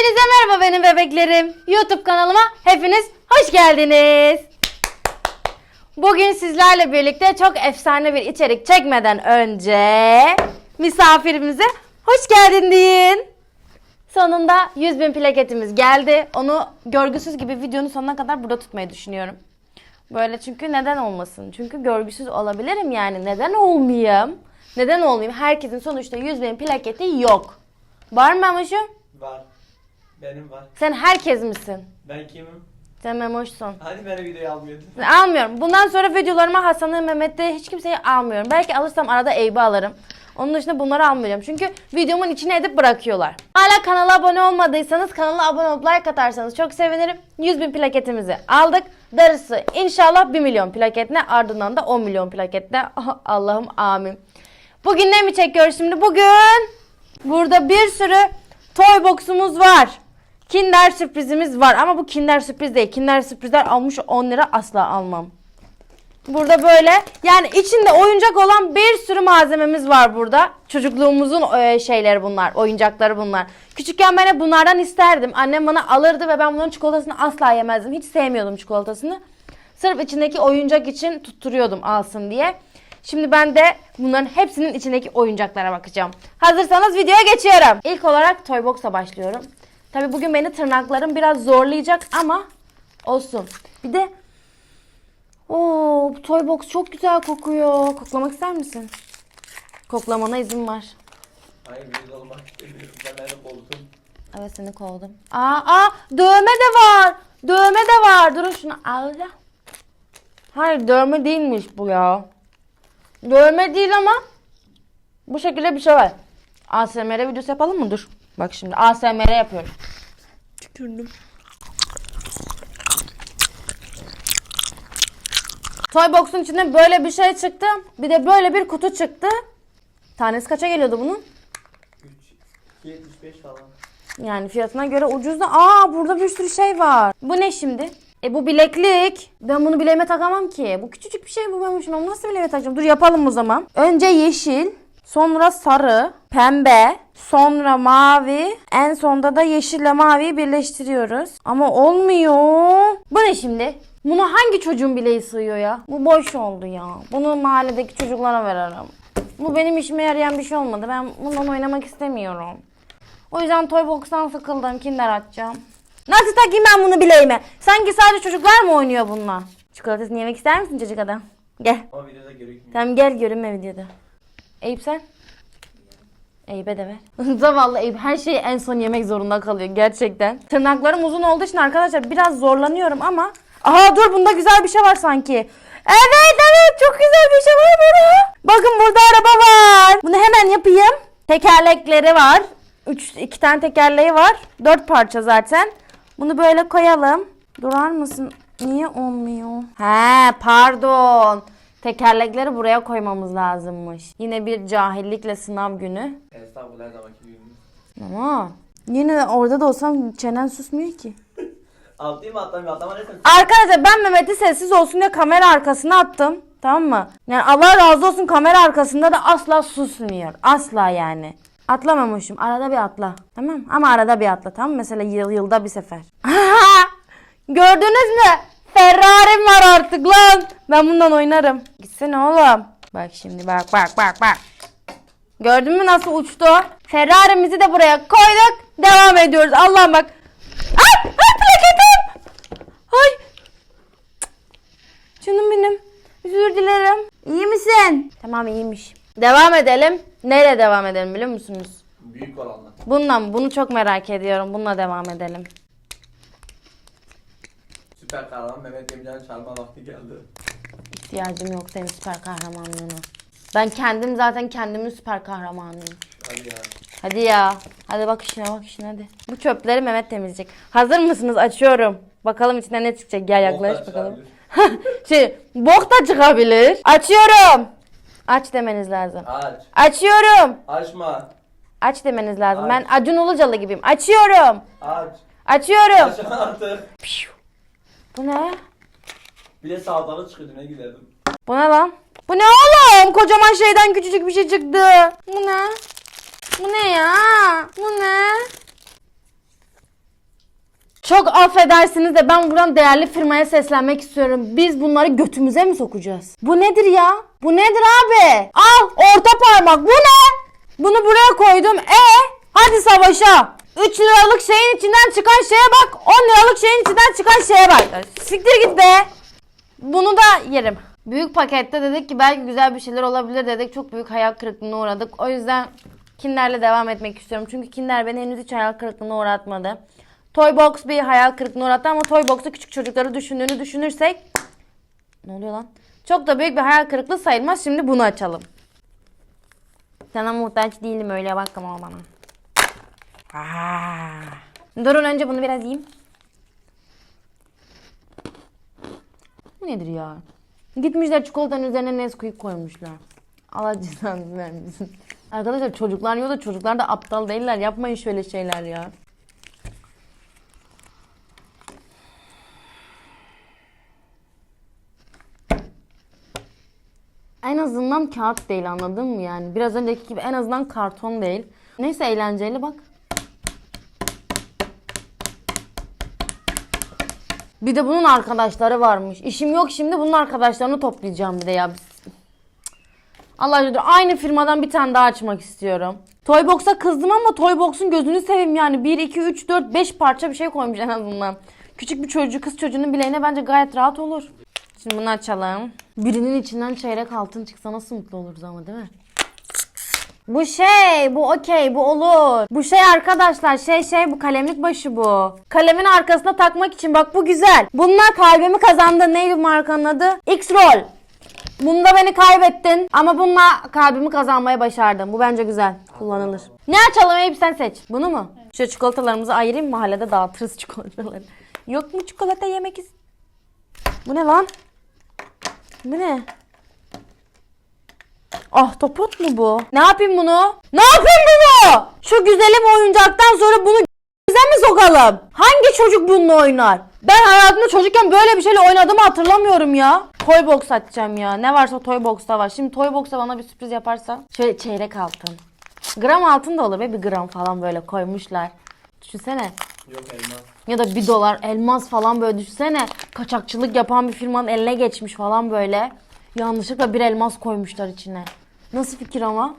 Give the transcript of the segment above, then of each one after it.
Hepinize merhaba benim bebeklerim. YouTube kanalıma hepiniz hoş geldiniz. Bugün sizlerle birlikte çok efsane bir içerik çekmeden önce misafirimize hoş geldin deyin. Sonunda 100 bin plaketimiz geldi. Onu görgüsüz gibi videonun sonuna kadar burada tutmayı düşünüyorum. Böyle çünkü neden olmasın? Çünkü görgüsüz olabilirim yani. Neden olmayayım? Neden olmayayım? Herkesin sonuçta 100 bin plaketi yok. Var mı Memoş'um? Var. Benim var. Sen herkes misin? Ben kimim? Sen Memoş'sun. Hani beni videoya almıyordun? Almıyorum. Bundan sonra videolarıma Hasan'ı, Mehmet'i hiç kimseyi almıyorum. Belki alırsam arada Eyüp'ü alırım. Onun dışında bunları almayacağım. Çünkü videomun içine edip bırakıyorlar. Hala kanala abone olmadıysanız kanala abone olup like atarsanız çok sevinirim. 100 bin plaketimizi aldık. Darısı inşallah 1 milyon plaketine ardından da 10 milyon plaketine. Allah'ım amin. Bugün ne mi çekiyoruz şimdi? Bugün burada bir sürü toy box'umuz var. Kinder sürprizimiz var ama bu Kinder sürpriz değil. Kinder sürprizler almış 10 lira asla almam. Burada böyle yani içinde oyuncak olan bir sürü malzememiz var burada. Çocukluğumuzun e, şeyleri bunlar, oyuncakları bunlar. Küçükken ben hep bunlardan isterdim. Annem bana alırdı ve ben bunların çikolatasını asla yemezdim. Hiç sevmiyordum çikolatasını. Sırf içindeki oyuncak için tutturuyordum alsın diye. Şimdi ben de bunların hepsinin içindeki oyuncaklara bakacağım. Hazırsanız videoya geçiyorum. İlk olarak Toybox'a başlıyorum. Tabi bugün beni tırnaklarım biraz zorlayacak ama olsun. Bir de Oo, bu toy box çok güzel kokuyor. Koklamak ister misin? Koklamana izin var. Hayır video olmak istemiyorum. Ben beni kovdum. Evet seni kovdum. Aa, aa dövme de var. Dövme de var. Durun şunu al ya. Hayır dövme değilmiş bu ya. Dövme değil ama bu şekilde bir şey var. ASMR videosu yapalım mı? Dur. Bak şimdi ASMR yapıyorum. Tükürdüm. Toybox'un içinde böyle bir şey çıktı. Bir de böyle bir kutu çıktı. Tanesi kaça geliyordu bunun? 3 75 falan. Yani fiyatına göre ucuz da. Aa burada bir sürü şey var. Bu ne şimdi? E bu bileklik. Ben bunu bileğime takamam ki. Bu küçücük bir şey bu ben şunu nasıl bileğime takacağım? Dur yapalım o zaman. Önce yeşil, sonra sarı, pembe, sonra mavi, en sonda da yeşille maviyi birleştiriyoruz. Ama olmuyor. Bu ne şimdi? Bunu hangi çocuğun bileği sığıyor ya? Bu boş oldu ya. Bunu mahalledeki çocuklara veririm. Bu benim işime yarayan bir şey olmadı. Ben bundan oynamak istemiyorum. O yüzden Toybox'tan sıkıldım. Kinder açacağım. Nasıl takayım ben bunu bileğime? Sanki sadece çocuklar mı oynuyor bununla? Çikolatasını yemek ister misin çocuk adam? Gel. Ama videoda görükmüyor. Tamam gel görünme videoda. Eyüp sen? Eyüp'e de ver. Zavallı Eyüp her şeyi en son yemek zorunda kalıyor gerçekten. Tırnaklarım uzun olduğu için arkadaşlar biraz zorlanıyorum ama. Aha dur bunda güzel bir şey var sanki. Evet evet çok güzel bir şey var burada. Bakın burada araba var. Bunu hemen yapayım. Tekerlekleri var. Üç, iki tane tekerleği var. Dört parça zaten. Bunu böyle koyalım. Durar mısın? Niye olmuyor? He pardon. Tekerlekleri buraya koymamız lazımmış. Yine bir cahillikle sınav günü. Estağfurullah her zamanki günümüz. Ama yine de orada da olsam çenen susmuyor ki. Atlayayım mı atlamayayım atlama ne sen? Arkadaşlar ben Mehmet'i sessiz olsun diye kamera arkasına attım. Tamam mı? Yani Allah razı olsun kamera arkasında da asla susmuyor. Asla yani. Atlamamışım. Arada bir atla. Tamam Ama arada bir atla tamam mı? Mesela yıl, yılda bir sefer. Gördünüz mü? Ferrari'm var artık lan. Ben bundan oynarım. Gitsene oğlum. Bak şimdi bak bak bak bak. Gördün mü nasıl uçtu? Ferrari'mizi de buraya koyduk. Devam ediyoruz. Allah'ım bak. Ay, ay plaketim. Ay. Canım benim. Özür dilerim. İyi misin? Tamam iyiymiş. Devam edelim. Neyle devam edelim biliyor musunuz? Büyük olanlar. Bununla mı? Bunu çok merak ediyorum. Bununla devam edelim. Süper kahraman Mehmet Emircan'ı çağırma vakti geldi. İhtiyacım yok senin süper kahramanlığına. Ben kendim zaten kendimin süper kahramanıyım. Hadi ya. Hadi ya. Hadi bak işine bak işine hadi. Bu çöpleri Mehmet temizleyecek. Hazır mısınız? Açıyorum. Bakalım içinden ne çıkacak. Gel yaklaş Boklar bakalım. şey, bok da çıkabilir. Açıyorum. Aç demeniz lazım. Aç. Açıyorum. Açma. Aç demeniz lazım. Ben Acun Ilıcalı gibiyim. Açıyorum. Aç. Açıyorum. Aç artık. Bu ne? Bir de sağdalı çıkıyordu ne gülerdim. Bu ne lan? Bu ne oğlum? Kocaman şeyden küçücük bir şey çıktı. Bu ne? Bu ne ya? Bu ne? Çok affedersiniz de ben buradan değerli firmaya seslenmek istiyorum. Biz bunları götümüze mi sokacağız? Bu nedir ya? Bu nedir abi? Al orta parmak. Bu ne? Bunu buraya koydum. E hadi savaşa. 3 liralık şeyin içinden çıkan şeye bak. 10 liralık şeyin içinden çıkan şeye bak. Siktir git be. Bunu da yerim. Büyük pakette dedik ki belki güzel bir şeyler olabilir dedik. Çok büyük hayal kırıklığına uğradık. O yüzden Kinder'le devam etmek istiyorum. Çünkü Kinder beni henüz hiç hayal kırıklığına uğratmadı. Toybox bir hayal kırıklığına uğrattı ama Toybox'ta küçük çocukları düşündüğünü düşünürsek ne oluyor lan? Çok da büyük bir hayal kırıklığı sayılmaz. Şimdi bunu açalım. Sana muhtaç değilim öyle bakma bana. Aa. Durun önce bunu biraz yiyeyim. Nedir ya? Gitmişler çikolatanın üzerine Nesquik koymuşlar. Allah cezanı vermesin. Arkadaşlar çocuklar yiyor da çocuklar da aptal değiller. Yapmayın şöyle şeyler ya. En azından kağıt değil anladın mı yani? Biraz önceki gibi en azından karton değil. Neyse eğlenceli bak. Bir de bunun arkadaşları varmış. İşim yok şimdi bunun arkadaşlarını toplayacağım bir de ya. Allah aşkına aynı firmadan bir tane daha açmak istiyorum. Toybox'a kızdım ama Toybox'un gözünü seveyim yani. 1, 2, 3, 4, 5 parça bir şey koymuş en azından. Küçük bir çocuğu kız çocuğunun bileğine bence gayet rahat olur. Şimdi bunu açalım. Birinin içinden çeyrek altın çıksa nasıl mutlu oluruz ama değil mi? Bu şey, bu okey, bu olur. Bu şey arkadaşlar, şey şey bu kalemlik başı bu. Kalemin arkasına takmak için bak bu güzel. Bununla kalbimi kazandı. Neydi markanın adı? X-Roll. Bunda beni kaybettin ama bununla kalbimi kazanmayı başardım. Bu bence güzel. Kullanılır. Ne açalım Eyüp sen seç. Bunu mu? Şu çikolatalarımızı ayırayım mahallede dağıtırız çikolataları. Yok mu çikolata yemek is- Bu ne lan? Bu ne? Ah topot mu bu? Ne yapayım bunu? Ne yapayım bunu? Şu güzelim oyuncaktan sonra bunu bize mi sokalım? Hangi çocuk bununla oynar? Ben hayatımda çocukken böyle bir şeyle oynadığımı hatırlamıyorum ya. Toybox açacağım ya. Ne varsa Toybox'ta var. Şimdi Toybox'ta bana bir sürpriz yaparsa. Şöyle çeyrek altın. Gram altın da olur be. Bir gram falan böyle koymuşlar. Düşünsene. Yok elmas. Ya da bir dolar elmas falan böyle düşünsene. Kaçakçılık yapan bir firmanın eline geçmiş falan böyle. Yanlışlıkla bir elmas koymuşlar içine. Nasıl fikir ama?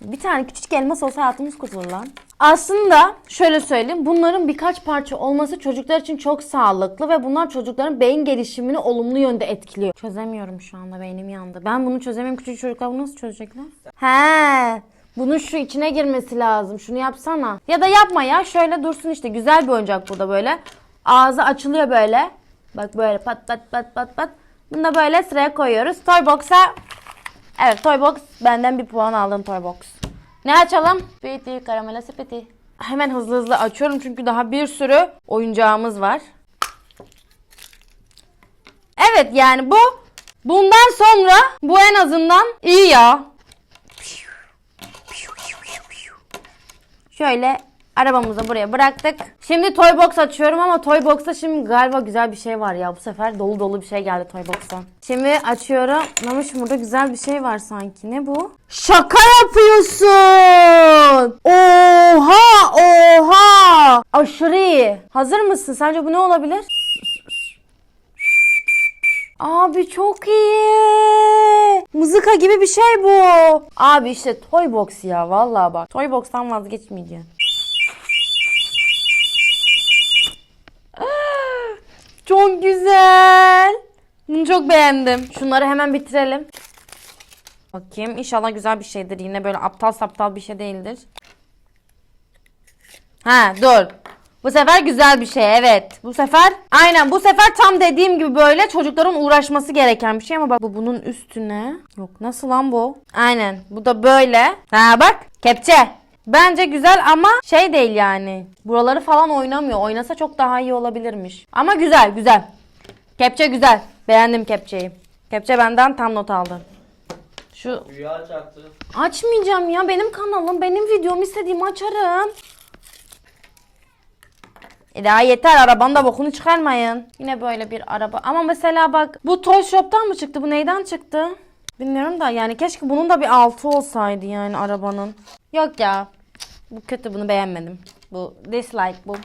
Bir tane küçük elmas olsa hayatımız kurtulur lan. Aslında şöyle söyleyeyim. Bunların birkaç parça olması çocuklar için çok sağlıklı ve bunlar çocukların beyin gelişimini olumlu yönde etkiliyor. Çözemiyorum şu anda beynim yandı. Ben bunu çözemiyorum. Küçük çocuklar bunu nasıl çözecekler? He. Bunun şu içine girmesi lazım. Şunu yapsana. Ya da yapma ya. Şöyle dursun işte. Güzel bir oyuncak bu da böyle. Ağzı açılıyor böyle. Bak böyle pat pat pat pat pat. Bunu da böyle sıraya koyuyoruz. Toybox'a Evet Toybox benden bir puan aldın Toybox. Ne açalım? Peti, karamela sepeti. Hemen hızlı hızlı açıyorum çünkü daha bir sürü oyuncağımız var. Evet yani bu bundan sonra bu en azından iyi ya. Şöyle arabamızı buraya bıraktık. Şimdi Toybox açıyorum ama Toybox'ta şimdi galiba güzel bir şey var ya. Bu sefer dolu dolu bir şey geldi Toybox'tan. Şimdi açıyorum. Namış burada güzel bir şey var sanki. Ne bu? Şaka yapıyorsun. Oha oha. Aşırı iyi. Hazır mısın? Sence bu ne olabilir? Abi çok iyi. Mızıka gibi bir şey bu. Abi işte Toybox ya vallahi bak. Toybox'tan vazgeçmeyeceğim. Güzel. Bunu çok beğendim. Şunları hemen bitirelim. Bakayım. İnşallah güzel bir şeydir. Yine böyle aptal saptal bir şey değildir. Ha dur. Bu sefer güzel bir şey evet. Bu sefer aynen bu sefer tam dediğim gibi böyle çocukların uğraşması gereken bir şey ama bak bu bunun üstüne. Yok nasıl lan bu? Aynen bu da böyle. Ha bak kepçe. Bence güzel ama şey değil yani. Buraları falan oynamıyor. Oynasa çok daha iyi olabilirmiş. Ama güzel güzel. Kepçe güzel. Beğendim kepçeyi. Kepçe benden tam not aldı. Şu Rüya çaktı. Açmayacağım ya benim kanalım benim videom istediğimi açarım. E daha yeter arabanın da bokunu çıkarmayın. Yine böyle bir araba. Ama mesela bak bu Toy Shop'tan mı çıktı? Bu neyden çıktı? Bilmiyorum da yani keşke bunun da bir altı olsaydı yani arabanın. Yok ya. Bu kötü bunu beğenmedim. Bu dislike bu.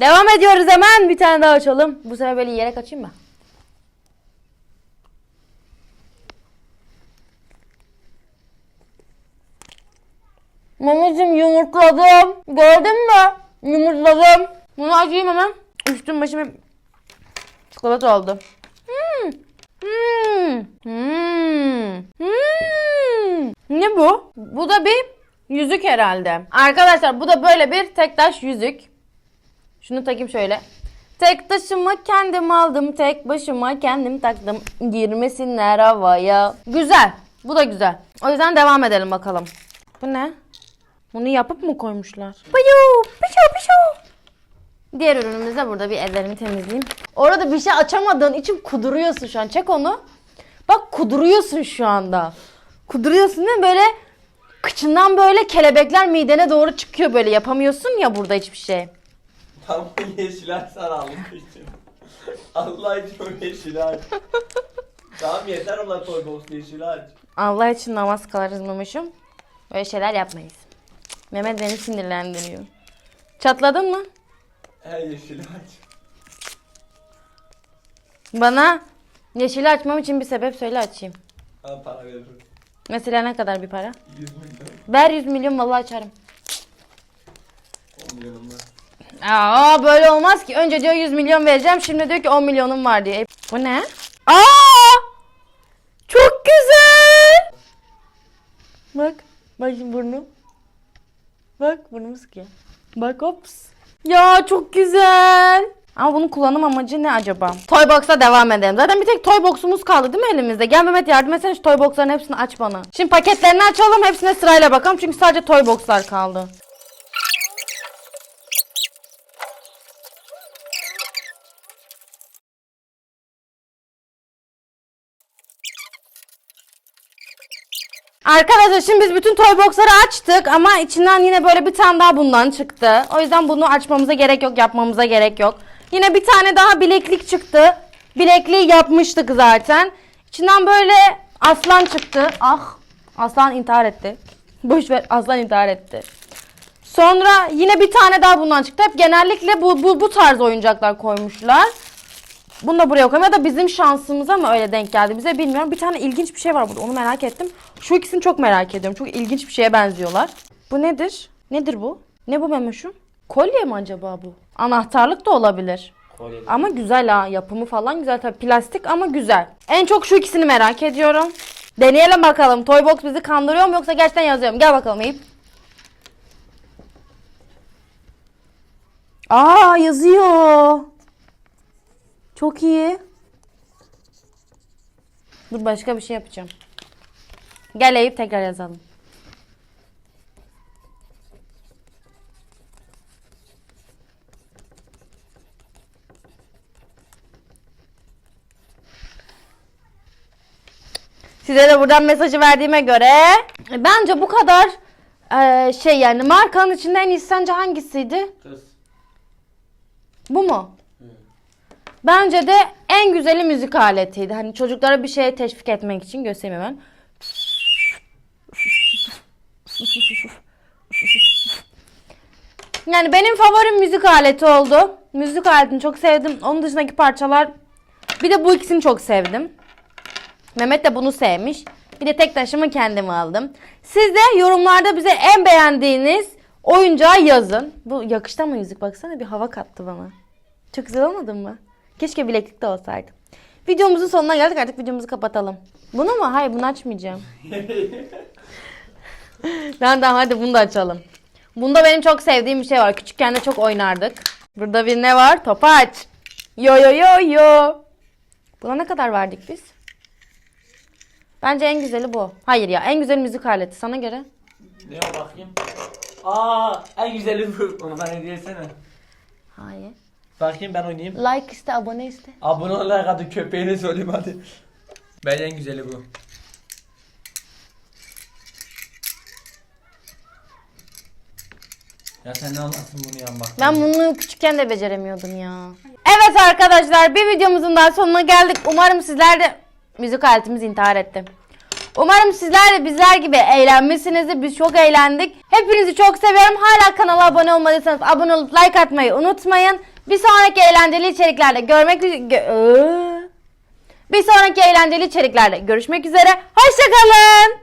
Devam ediyoruz hemen. Bir tane daha açalım. Bu sefer böyle yere kaçayım mı? Mamacım yumurtladım. Gördün mü? Yumurtladım. Bunu açayım hemen. Üstüm başım hep çikolata oldu. Hmm. Hmm. Hmm. Hmm. Ne bu? Bu da bir yüzük herhalde. Arkadaşlar bu da böyle bir tek taş yüzük. Şunu takayım şöyle. Tek taşımı kendim aldım, tek başıma kendim taktım. Girmesinler havaya. Güzel. Bu da güzel. O yüzden devam edelim bakalım. Bu ne? Bunu yapıp mı koymuşlar? Piyu, piyu, piyu. Diğer ürünümüz de burada bir ellerimi temizleyeyim. Orada bir şey açamadığın için kuduruyorsun şu an. Çek onu. Bak kuduruyorsun şu anda. Kuduruyorsun değil mi? Böyle kıçından böyle kelebekler midene doğru çıkıyor böyle. Yapamıyorsun ya burada hiçbir şey. Tam yeşil aç saralım için. Allah için o yeşil aç. tamam yeter ulan toy box yeşil aç. Allah için namaz kılarız Memoş'um. Böyle şeyler yapmayız. Mehmet beni sinirlendiriyor. Çatladın mı? He yeşil aç. Bana yeşili açmam için bir sebep söyle açayım. Ha para veririm. Mesela ne kadar bir para? 100 milyon. Ver 100 milyon vallahi açarım. 10 milyonum var. Aa böyle olmaz ki. Önce diyor 100 milyon vereceğim. Şimdi diyor ki 10 milyonum var diye. Bu ne? Aa! Çok güzel. Bak. Bak şimdi burnu. Bak burnumu sıkıyor. Bak ops. Ya çok güzel. Ama bunun kullanım amacı ne acaba? Toybox'a devam edelim. Zaten bir tek Toybox'umuz kaldı değil mi elimizde? Gel Mehmet yardım etsene şu Toybox'ların hepsini aç bana. Şimdi paketlerini açalım hepsine sırayla bakalım. Çünkü sadece Toybox'lar kaldı. Arkadaşlar şimdi biz bütün toy box'ları açtık ama içinden yine böyle bir tane daha bundan çıktı. O yüzden bunu açmamıza gerek yok, yapmamıza gerek yok. Yine bir tane daha bileklik çıktı. Bilekliği yapmıştık zaten. İçinden böyle aslan çıktı. Ah, aslan intihar etti. Boş ver, aslan intihar etti. Sonra yine bir tane daha bundan çıktı. Hep genellikle bu bu bu tarz oyuncaklar koymuşlar. Bunu da buraya koyayım ya da bizim şansımıza mı öyle denk geldi bize bilmiyorum. Bir tane ilginç bir şey var burada onu merak ettim. Şu ikisini çok merak ediyorum. Çok ilginç bir şeye benziyorlar. Bu nedir? Nedir bu? Ne bu Memoş'um? Kolye mi acaba bu? Anahtarlık da olabilir. Kolye. Ama güzel ha. Yapımı falan güzel. Tabii plastik ama güzel. En çok şu ikisini merak ediyorum. Deneyelim bakalım. Toybox bizi kandırıyor mu yoksa gerçekten yazıyor mu? Gel bakalım Eyüp. Aa yazıyor. Çok iyi. Dur başka bir şey yapacağım. Gel Eyüp tekrar yazalım. Size de buradan mesajı verdiğime göre e, bence bu kadar e, şey yani markanın içinde en iyisi sence hangisiydi? Kız. Bu mu? Bence de en güzeli müzik aletiydi. Hani çocuklara bir şeye teşvik etmek için göstereyim hemen. Yani benim favorim müzik aleti oldu. Müzik aletini çok sevdim. Onun dışındaki parçalar bir de bu ikisini çok sevdim. Mehmet de bunu sevmiş. Bir de tek taşımı kendim aldım. Siz de yorumlarda bize en beğendiğiniz oyuncağı yazın. Bu yakıştı ama yüzük baksana bir hava kattı bana. Çok güzel olmadı mı? Keşke bileklik de olsaydı. Videomuzun sonuna geldik artık videomuzu kapatalım. Bunu mu? Hayır bunu açmayacağım. Tamam tamam hadi bunu da açalım. Bunda benim çok sevdiğim bir şey var. Küçükken de çok oynardık. Burada bir ne var? Topaç. Yo yo yo yo. Buna ne kadar verdik biz? Bence en güzeli bu. Hayır ya en güzel müzik aleti sana göre. Ne o bakayım? Aa en güzeli bu. Onu bana hediye etsene. Hayır. Bakayım ben oynayayım. Like iste abone iste. Abone olarak hadi köpeğini söyleyeyim hadi. Ben en güzeli bu. Ya sen ne anlatsın bunu yan bak. Ben bunu küçükken de beceremiyordum ya. Evet arkadaşlar bir videomuzun daha sonuna geldik. Umarım sizler de müzik aletimiz intihar etti. Umarım sizler de bizler gibi eğlenmişsinizdir. Biz çok eğlendik. Hepinizi çok seviyorum. Hala kanala abone olmadıysanız abone olup like atmayı unutmayın. Bir sonraki eğlenceli içeriklerde görmek üzere... Bir sonraki eğlenceli içeriklerde görüşmek üzere. Hoşçakalın.